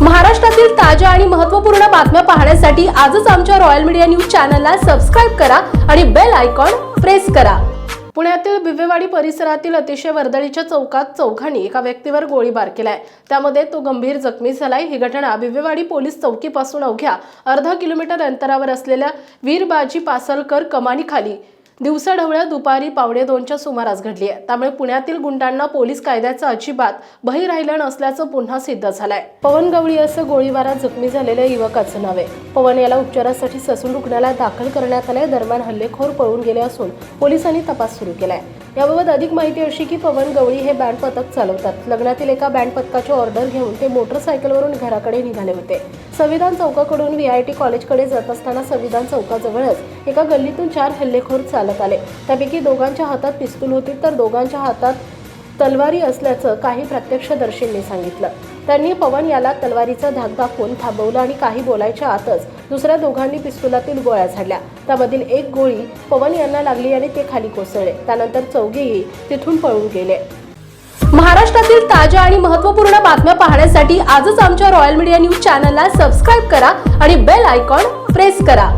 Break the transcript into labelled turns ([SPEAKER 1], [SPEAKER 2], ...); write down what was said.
[SPEAKER 1] महाराष्ट्रातील ताज्या आणि महत्त्वपूर्ण बातम्या पाहण्यासाठी आजच आमच्या रॉयल मीडिया न्यूज चॅनलला सबस्क्राईब करा आणि बेल आयकॉन प्रेस करा. पुण्यातील बिबेवाडी परिसरातील अतिशय वर्दळीच्या चौकात चौघांनी एका व्यक्तीवर गोळीबार केलाय. त्यामध्ये तो गंभीर जखमी झालाय. ही घटना बिबेवाडी पोलीस चौकीपासून अवघ्या अर्धा किलोमीटर अंतरावर असलेल्या वीरबाजी पासलकर कमानीखाली दिवसाढवळ्या दुपारी पावणे दोनच्या सुमारास घडली आहे. त्यामुळे पुण्यातील गुंडांना पोलीस कायद्याचा अजिबात बही राहिलं नसल्याचं पुन्हा सिद्ध झालंय. पवन गवळी असं गोळीबारात जखमी झालेल्या युवकाचं नाव आहे. पवन याला उपचारासाठी ससून रुग्णालयात दाखल करण्यात आलंय. दरम्यान हल्लेखोर पळून गेले असून पोलिसांनी तपास सुरू केलाय. याबाबत अधिक माहिती अशी की पवन गवळी हे बँड पथक चालवतात. लग्नातील एका बँड पथकाची ऑर्डर घेऊन ते मोटरसायकलवरून घराकडे निघाले होते. संविधान चौकाकडून व्ही आय टी कॉलेजकडे जात असताना संविधान चौकाजवळच एका गल्लीतून चार हल्लेखोर चालत आले. त्यापैकी दोघांच्या हातात पिस्तूल होती तर दोघांच्या हातात तलवारी असल्याचं काही प्रत्यक्षदर्शींनी सांगितलं. त्यांनी पवन याला तलवारीचा धाक दाखवून थांबवलं आणि काही बोलायच्या आतच दुसऱ्या दोघांनी पिस्तुलातील गोळ्या झाडल्या. त्यामधील एक गोळी पवन यांना लागली आणि ते खाली कोसळले. त्यानंतर चौघेही तिथून पळून गेले. महाराष्ट्रातील ताज्या आणि महत्त्वपूर्ण बातम्या पाहण्यासाठी आजच आमच्या रॉयल मीडिया न्यूज चॅनलला सबस्क्राईब करा आणि बेल आयकॉन प्रेस करा.